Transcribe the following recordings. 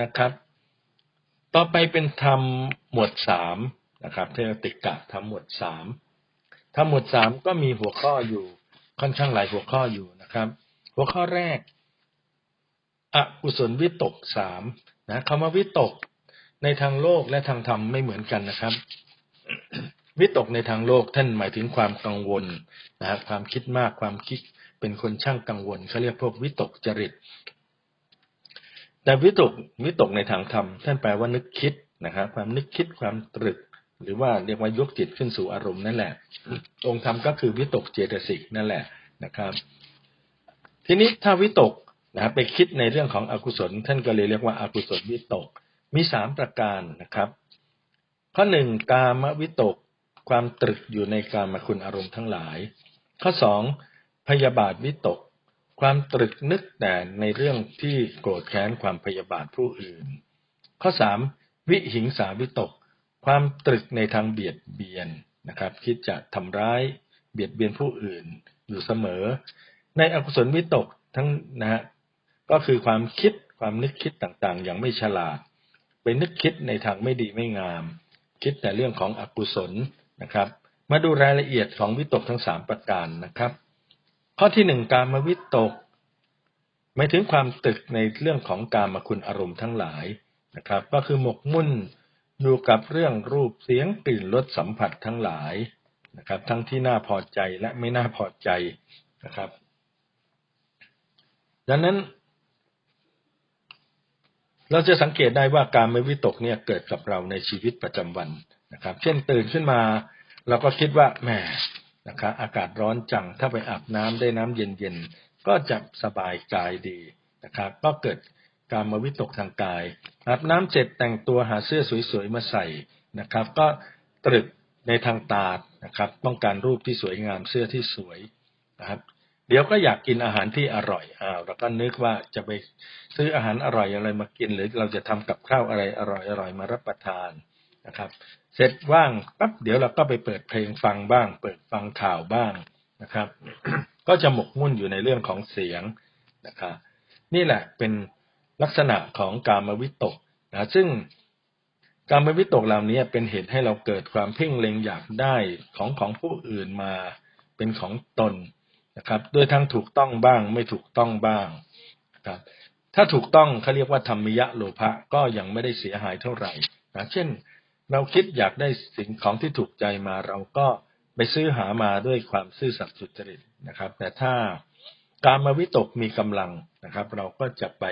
นะครับ ต่อไปเป็นธรรมหมวดสามนะครับเทติกะธรรมหมวดสามธรรมหมวดสามก็มีหัวข้ออยู่ค่อนข้างหลายหัวข้ออยู่นะครับ หัวข้อแรกอกุศลวิตกสามนะคำว่าวิตกในทางโลกและทางธรรมไม่เหมือนกันนะครับ วิตกในทางโลกท่านหมายถึงความกังวลนะครับความคิดมากความคิดเป็นคนช่างกังวลเขาเรียกพวกวิตกจริต แต่วิตกวิตกในทางธรรมท่านแปลว่านึกคิดนะครับความนึกคิดความตรึก หรือว่าเรียกว่ายกจิตขึ้นสู่อารมณ์นั่นแหละ องค์ธรรมก็คือวิตกเจตสิกนั่นแหละนะครับ ทีนี้ถ้าวิตกนะครับไปคิดในเรื่องของอกุศล ท่านก็เลยเรียกว่าอากุศลวิตก มีสามประการนะครับ ข้อหนึ่งกามวิตกความตรึกอยู่ในกามคุณอารมณ์ทั้งหลาย ข้อสองพยาบาทวิตก ความตรึกนึกแต่ในเรื่องที่โกรธแค้นความพยาบาทผู้อื่น ข้อสามวิหิงสาวิตก ความตรึกในทางเบียดเบียนนะครับ คิดจะทำร้ายเบียดเบียนผู้อื่นอยู่เสมอ ในอกุศลวิตกทั้งนะฮะก็คือความคิดความนึกคิดต่างๆ อย่างไม่ฉลาด ไปนึกคิดในทางไม่ดีไม่งาม คิดแต่เรื่องของอกุศลนะครับ มาดูรายละเอียดของวิตกทั้งสามประการนะครับ ข้อที่หนึ่งการมาวิตกหมายถึงความตึกในเรื่องของการมาคุณอารมณ์ทั้งหลายนะครับ ก็คือหมกมุ่นอยู่กับเรื่องรูปเสียงกลิ่นรสสัมผัสทั้งหลายนะครับ ทั้งที่น่าพอใจและไม่น่าพอใจนะครับ ดังนั้น เราจะสังเกตได้ว่าการไม่วิตกเนี่ยเกิดกับเราในชีวิตประจำวันนะครับ เช่นตื่นขึ้นมา เราก็คิดว่าแหม นะครับอากาศร้อนจังถ้าไปอาบน้ำได้น้ำเย็นๆก็จะสบายกายดีนะครับก็เกิดการมาวิตกทางกายอาบน้ำเสร็จแต่งตัวหาเสื้อสวยๆมาใส่นะครับ ก็ตรึกในทางตานะครับ ต้องการรูปที่สวยงามเสื้อที่สวยนะครับ เดี๋ยวก็อยากกินอาหารที่อร่อยอ้าวเราก็นึกว่าจะไปซื้ออาหารอร่อยอะไรมากิน หรือเราจะทำกับข้าวอะไรอร่อยอร่อยมารับประทาน นะครับ เสร็จว่างปั๊บเดี๋ยวเราก็ไปเปิดเพลงฟังบ้าง เปิดฟังข่าวบ้างนะครับ ก็จะหมกมุ่นอยู่ในเรื่องของเสียงนะครับนี่แหละเป็นลักษณะของการมวิตกนะซึ่งการมวิตกเหล่านี้เป็นเหตุให้เราเกิดความเพ่งเล็งอยากได้ของของผู้อื่นมาเป็นของตนนะครับโดยทางถูกต้องบ้างไม่ถูกต้องบ้างนะครับถ้าถูกต้องเขาเรียกว่าธรรมิยะโลภะก็ยังไม่ได้เสียหายเท่าไหร่นะเช่น เราคิดอยากได้สิ่งของที่ถูกใจมา เราก็ไปซื้อหามาด้วยความซื่อสัตย์สุจริตนะครับ แต่ถ้าการมาวิตกมีกำลังนะครับ เราก็จะไป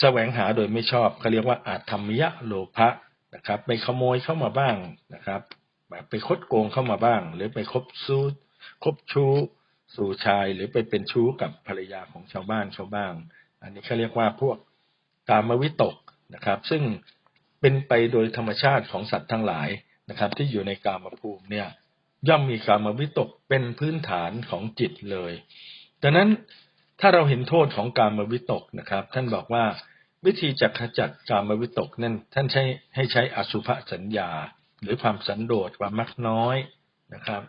แสวงหาโดยไม่ชอบเขาเรียกว่าอาธรรมิยะโลภะนะครับ ไปขโมยเข้ามาบ้างนะครับไปคดโกงเข้ามาบ้าง หรือไปคบซูคบชู้สู่ชาย หรือไปเป็นชู้กับภรรยาของชาวบ้านชาวบ้านอันนี้เขาเรียกว่าพวกกามวิตกนะครับ ซึ่ง เป็นไปโดยธรรมชาติของสัตว์ทั้งหลายนะครับ ที่อยู่ในกามภูมิเนี่ยย่อมมีกามวิตกเป็นพื้นฐานของจิตเลยดังนั้นถ้าเราเห็นโทษของกามวิตกนะครับ ท่านบอกว่าวิธีจักขจัดกามวิตกนั่นท่านใช้ให้ใช้อสุภสัญญา หรือความสันโดษความมักน้อยนะครับ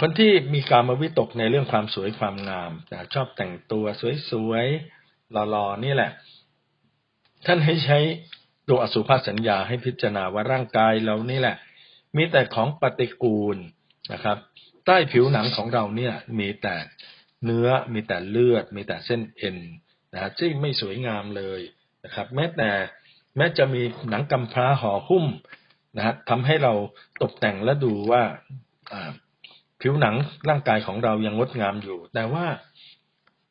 คนที่มีกามาวิตกในเรื่องความสวยความงามชอบแต่งตัวสวยๆหล่อๆนี่แหละ ท่านให้ใช้ตัวอสุภาสัญญาให้พิจารณาว่าร่างกายเรานี่แหละ มีแต่ของปฏิกูลนะครับ ใต้ผิวหนังของเราเนี่ยมีแต่เนื้อมีแต่เลือด มีแต่เส้นเอ็นนะซึ่งไม่สวยงามเลยนะครับ แม้แต่แม้จะมีหนังกำพร้าห่อหุ้มนะฮะทำให้เราตกแต่งและดูว่าผิวหนังร่างกายของเรายังงดงามอยู่ แต่ว่า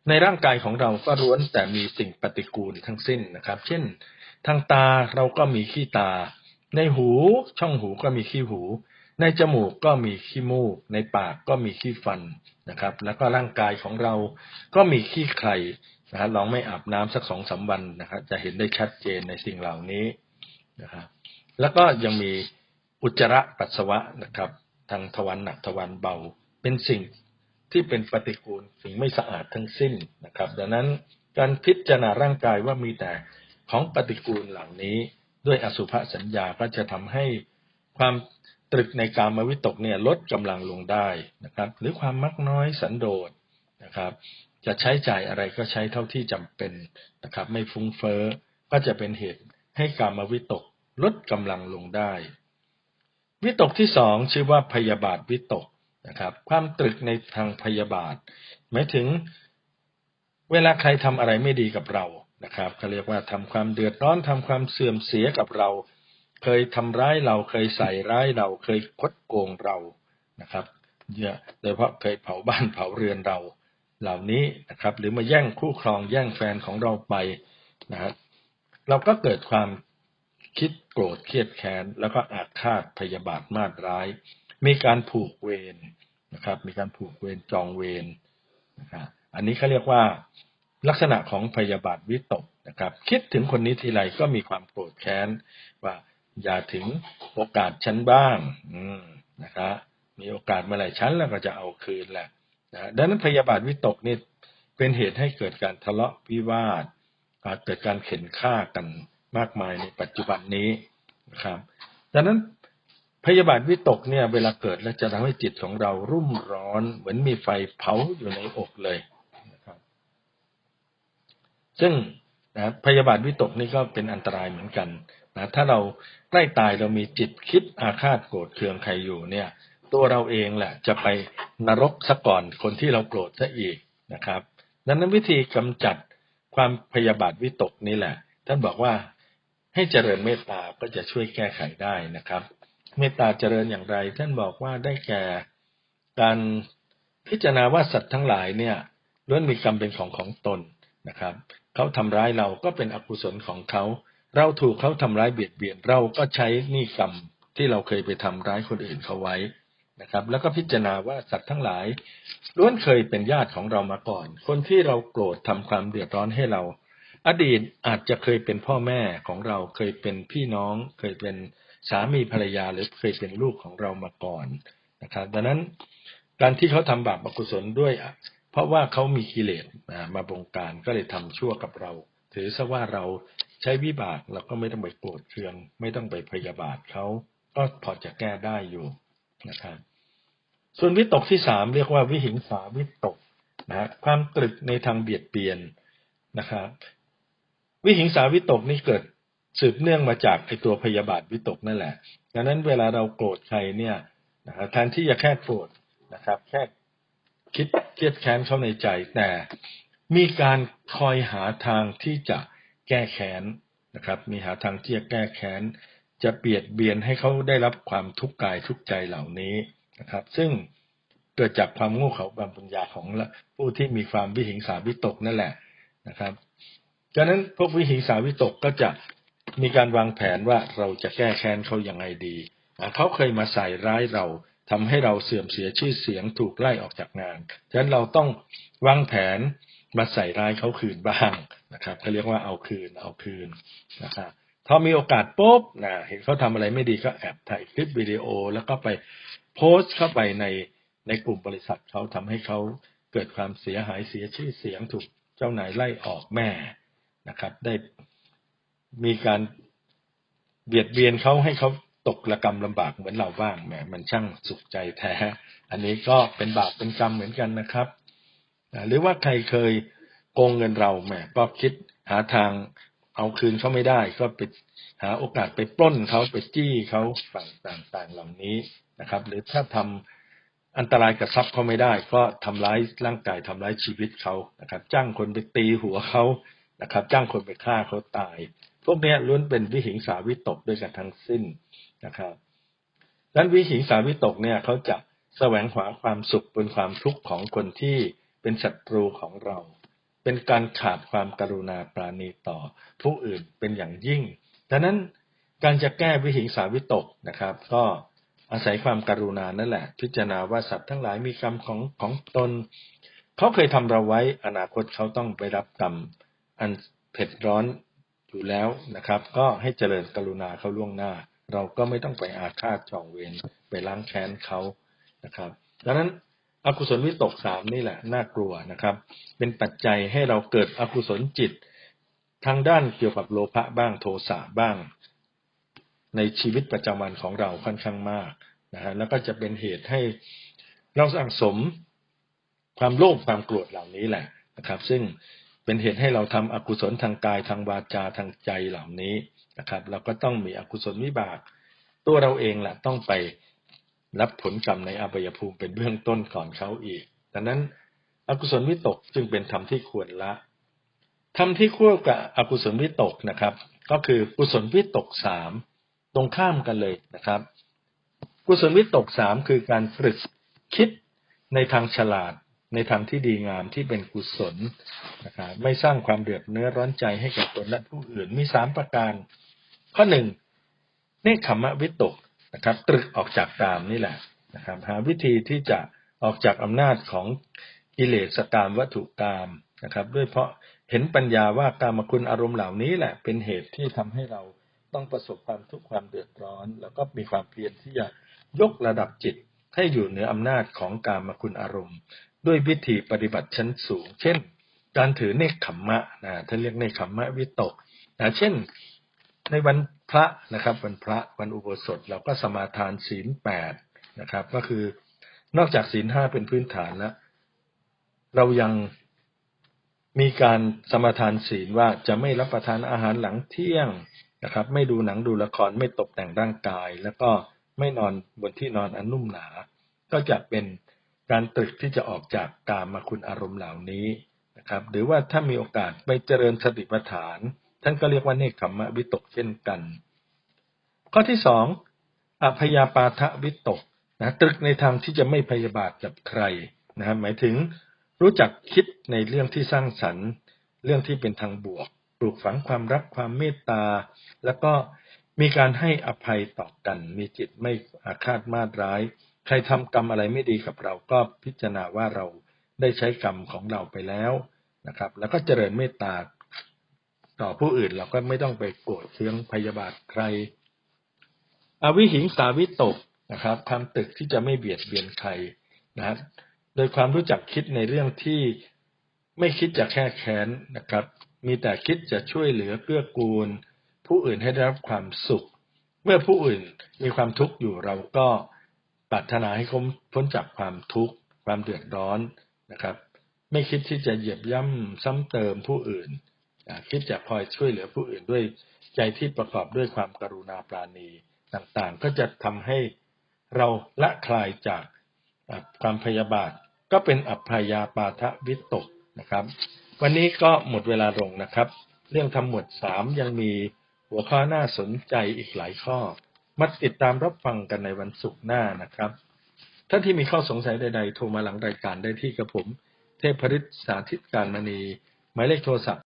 ในร่างกายของเราก็ล้วนแต่มีสิ่งปฏิกูลทั้งสิ้นนะครับ เช่น ทางตาเราก็มีขี้ตา ในหูช่องหูก็มีขี้หู ในจมูกก็มีขี้มูก ในปากก็มีขี้ฟันนะครับ แล้วก็ร่างกายของเราก็มีขี้ไข่นะครับลองไม่อาบน้ำสักสองสาวันนะครับจะเห็นได้ชัดเจนในสิ่งเหล่านี้นะครับแล้วก็ยังมีอุจจาระปัสสาวะนะครับ ทางทวารหนักทวารเบา เป็นสิ่ง ที่เป็นปฏิกูลสิ่งไม่สะอาดทั้งสิ้นนะครับ ดังนั้นการพิจารณาร่างกายว่ามีแต่ของปฏิกูลเหล่านี้ด้วยอสุภสัญญาก็จะทำให้ความตรึกในการมวิตกเนี่ยลดกำลังลงได้นะครับ หรือความมักน้อยสันโดษนะครับ จะใช้จ่ายอะไรก็ใช้เท่าที่จำเป็นนะครับ ไม่ฟุ้งเฟ้อก็จะเป็นเหตุให้การมวิตกลดกำลังลงได้ วิตกที่สองชื่อว่าพยาบาทวิตก นะครับ ความตรึกในทางพยาบาท หมายถึงเวลาใครทำอะไรไม่ดีกับเรานะครับเขาเรียกว่าทำความเดือดร้อนทำความเสื่อมเสียกับเรา เคยทำร้ายเราเคยใส่ร้ายเราเคยคดโกงเรานะครับเยอะโดยเฉพาะเคยเผาบ้านเผาเรือนเราเหล่านี้นะครับ หรือมาแย่งคู่ครองแย่งแฟนของเราไปนะครับเราก็เกิดความคิดโกรธเครียดแค้นแล้วก็อาฆาตพยาบาทมาดร้าย มีการผูกเวรนะครับ มีการผูกเวรจองเวรนะครับอันนี้เขาเรียกว่าลักษณะของพยาบาทวิตกนะครับ คิดถึงคนนี้ทีไรก็มีความโกรธแค้นว่าอย่าถึงโอกาสฉันบ้าง อืมนะครับมีโอกาสเมื่อไหร่ฉันแล้วก็จะเอาคืนแหละนะดังนั้นพยาบาทวิตกนี่เป็นเหตุให้เกิดการทะเลาะวิวาทเกิดการเข็นฆ่ากันมากมายในปัจจุบันนี้นะครับ ดังนั้น พยาบาทวิตกเนี่ยเวลาเกิดแล้วจะทำให้จิตของเรารุ่มร้อน เหมือนมีไฟเผาอยู่ในอกเลยนะครับซึ่งนะพยาบาทวิตกนี่ก็เป็นอันตรายเหมือนกันนะถ้าเราใกล้ตายเรามีจิตคิดอาฆาตโกรธเคืองใครอยู่เนี่ย ตัวเราเองแหละจะไปนรกซะก่อนคนที่เราโกรธซะอีกนะครับดังนั้นวิธีกำจัดความพยาบาทวิตกนี่แหละ ท่านบอกว่าให้เจริญเมตตาก็จะช่วยแก้ไขได้นะครับ เมตตาเจริญอย่างไร ท่านบอกว่าได้แก่การพิจารณาว่าสัตว์ทั้งหลายเนี่ยล้วนมีกรรมเป็นของของตนนะครับเขาทำร้ายเราก็เป็นอกุศลของเขา เราถูกเขาทำร้ายเบียดเบียนเราก็ใช้นี่กรรมที่เราเคยไปทำร้ายคนอื่นเขาไว้นะครับ แล้วก็พิจารณาว่าสัตว์ทั้งหลายล้วนเคยเป็นญาติของเรามาก่อน คนที่เราโกรธทำความเดือดร้อนให้เรา อดีตอาจจะเคยเป็นพ่อแม่ของเราเคยเป็นพี่น้องเคยเป็น สามีภรรยาหรือเคยเป็นลูกของเรามาก่อนนะครับดังนั้นการที่เขาทำบาปอกุศลด้วย เพราะว่าเขามีกิเลสมาบงการก็เลยทำชั่วกับเรา ถือซะว่าเราใช้วิบากเราก็ไม่ต้องไปโกรธเคือง ไม่ต้องไปพยาบาทเขาก็พอจะแก้ได้อยู่นะครับส่วนวิตกที่สามเรียกว่าวิหิงสาวิตกนะความตรึกในทางเบียดเบียนนะครับวิหิงสาวิตกนี่เกิด สืบเนื่องมาจากไอตัวพยาบาทวิตกนั่นแหละดังนั้นเวลาเราโกรธใครเนี่ยนะครับแทนที่จะแค่โกรธนะครับ แค่คิดเครียดแค้นเขาในใจ แต่มีการคอยหาทางที่จะแก้แค้นนะครับ มีหาทางที่จะแก้แค้น จะเบียดเบียนให้เขาได้รับความทุกข์กายทุกข์ใจเหล่านี้นะครับ ซึ่งเกิดจากความโง่เขลาบางปัญญาของผู้ที่มีความวิหิงสาวิตกนั่นแหละนะครับดังนั้นพวกวิหิงสาวิตกก็จะ มีการวางแผนว่าเราจะแก้แค้นเขาอย่างไงดี เขาเคยมาใส่ร้ายเราทำให้เราเสื่อมเสียชื่อเสียงถูกไล่ออกจากงาน ฉะนั้นเราต้องวางแผนมาใส่ร้ายเขาคืนบ้างนะครับเขาเรียกว่าเอาคืนเอาคืนนะครับพอมีโอกาสปุ๊บนะเห็นเขาทำอะไรไม่ดีก็แอบถ่ายคลิปวิดีโอ แล้วก็ไปโพสต์เข้าไปในในกลุ่มบริษัทเขาทำให้เขาเกิดความเสียหายเสียชื่อเสียงถูกเจ้านายไล่ออกแม่นะครับ ได้ มีการเบียดเบียนเขาให้เขาตกระกรรมลำบากเหมือนเราบ้างแหมมันช่างสุขใจแท้ อันนี้ก็เป็นบาปเป็นกรรมเหมือนกันนะครับ หรือว่าใครเคยโกงเงินเราแหมก็คิดหาทางเอาคืนเขาไม่ได้ ก็ไปหาโอกาสไปปล้นเขาไปจี้เขาฝั่งต่างๆเหล่านี้นะครับ หรือถ้าทำอันตรายกับทรัพย์เขาไม่ได้ ก็ทำร้ายร่างกายทำร้ายชีวิตเขานะครับ จ้างคนไปตีหัวเขานะครับ จ้างคนไปฆ่าเขาตาย พวกนี้ล้วนเป็นวิหิงสาวิตกด้วยกันทั้งสิ้นนะครับดังนั้นวิหิงสาวิตกเนี่ยเขาจะแสวงหาความสุขบนความทุกข์ของคนที่เป็นศัตรูของเรา เป็นการขาดความกรุณาปราณีต่อผู้อื่นเป็นอย่างยิ่งดังนั้นการจะแก้วิหิงสาวิตกนะครับ ก็อาศัยความกรุณานั่นแหละ พิจารณาว่าสัตว์ทั้งหลายมีกรรมของของตน เขาเคยทำเราไว้อนาคตเขาต้องไปรับกรรมอันเผ็ดร้อน อยู่แล้วนะครับ ก็ให้เจริญกรุณาเขาล่วงหน้า เราก็ไม่ต้องไปอาฆาตจองเวรไปล้างแค้นเขานะครับดังนั้นอกุศลวิตกสามนี่แหละน่ากลัวนะครับ เป็นปัจจัยให้เราเกิดอกุศลจิต ทางด้านเกี่ยวกับโลภะบ้างโทสะบ้าง ในชีวิตประจำวันของเราค่อนข้างมากนะฮะแล้วก็จะเป็นเหตุให้เราสั่งสมความโลภความโกรธเหล่านี้แหละนะครับ ซึ่ง เป็นเหตุให้เราทำอกุศลทางกายทางวาจาทางใจเหล่านี้นะครับ เราก็ต้องมีอกุศลวิบาก ตัวเราเองแหละต้องไปรับผลกรรมในอบายภูมิเป็นเบื้องต้นก่อนเขาอีกดังนั้นอกุศลวิตกจึงเป็นธรรมที่ควรละธรรมที่คู่กับอกุศลวิตกนะครับ ก็คือกุศลวิตกสามตรงข้ามกันเลยนะครับ กุศลวิตกสามคือการฝึกคิดในทางฉลาด ในทางที่ดีงามที่เป็นกุศลนะครับไม่สร้างความเดือดเนื้อร้อนใจให้กับตนและผู้อื่นมีสามประการ ข้อหนึ่งเนคขมะวิตกนะครับ ตรึกออกจากกามนี่แหละนะครับ หาวิธีที่จะออกจากอำนาจของกิเลสกามวัตถุกามนะครับ ด้วยเพราะเห็นปัญญาว่ากามคุณอารมณ์เหล่านี้แหละ เป็นเหตุที่ทำให้เราต้องประสบความทุกข์ความเดือดร้อน แล้วก็มีความเพียรที่จะยกระดับจิตให้อยู่เหนืออำนาจของกามคุณอารมณ์ ด้วยวิธีปฏิบัติชั้นสูง เช่น การถือเนคขมมะนะท่านเรียกเนคขมมะวิตกนะเช่นในวันพระนะครับ วันพระวันอุโบสถเราก็สมาทานศีลแปดนะครับ ก็คือนอกจากศีลห้าเป็นพื้นฐานแล้วเรายังมีการสมาทานศีลว่าจะไม่รับประทานอาหารหลังเที่ยงนะครับ ไม่ดูหนังดูละครไม่ตกแต่งร่างกาย แล้วก็ไม่นอนบนที่นอนอันนุ่มหนา ก็จะเป็น การตรึกที่จะออกจากกามคุณอารมณ์เหล่านี้นะครับ หรือว่าถ้ามีโอกาสไปเจริญสติปัฏฐาน ท่านก็เรียกว่าเนคขมมะวิตกเช่นกัน ข้อที่สองอพยาปาทะวิตกนะตรึกในทางที่จะไม่พยาบาทกับใครนะครหมายถึงรู้จักคิดในเรื่องที่สร้างสรรค์ เรื่องที่เป็นทางบวก ปลูกฝังความรักความเมตตา แล้วก็มีการให้อภัยต่อกัน มีจิตไม่อาฆาตมาตร้าย ใครทำกรรมอะไรไม่ดีกับเราก็พิจารณาว่าเราได้ใช้กรรมของเราไปแล้วนะครับ แล้วก็เจริญเมตตาต่อผู้อื่นเราก็ไม่ต้องไปโกรธเคืองพยาบาทใคร อวิหิงสาวิตกนะครับความตึกที่จะไม่เบียดเบียนใครนะครับโดยความรู้จักคิดในเรื่องที่ไม่คิดจะแค่แค้นนะครับ มีแต่คิดจะช่วยเหลือเกื้อกูล ผู้อื่นให้ได้รับความสุข เมื่อผู้อื่นมีความทุกข์อยู่เราก็ ปรารถนาให้เขาพ้นจากความทุกข์ ความเดือดร้อนนะครับ ไม่คิดที่จะเหยียบย่ำซ้ำเติมผู้อื่น คิดจะคอยช่วยเหลือผู้อื่นด้วยใจที่ประกอบด้วยความกรุณาปราณีต่างๆ ก็จะทำให้เราละคลายจากความพยาบาท ก็เป็นอัพยาปาทวิตกนะครับ วันนี้ก็หมดเวลาลงนะครับ เรื่องทำหมวดสามยังมีหัวข้อน่าสนใจอีกหลายข้อ มาติดตามรับฟังกันในวันศุกร์หน้านะครับ ท่านที่มีข้อสงสัยใดๆ โทรมาหลังรายการได้ที่กระผม เทพฤทธิ์สาธิตการมณี หมายเลขโทรศัพท์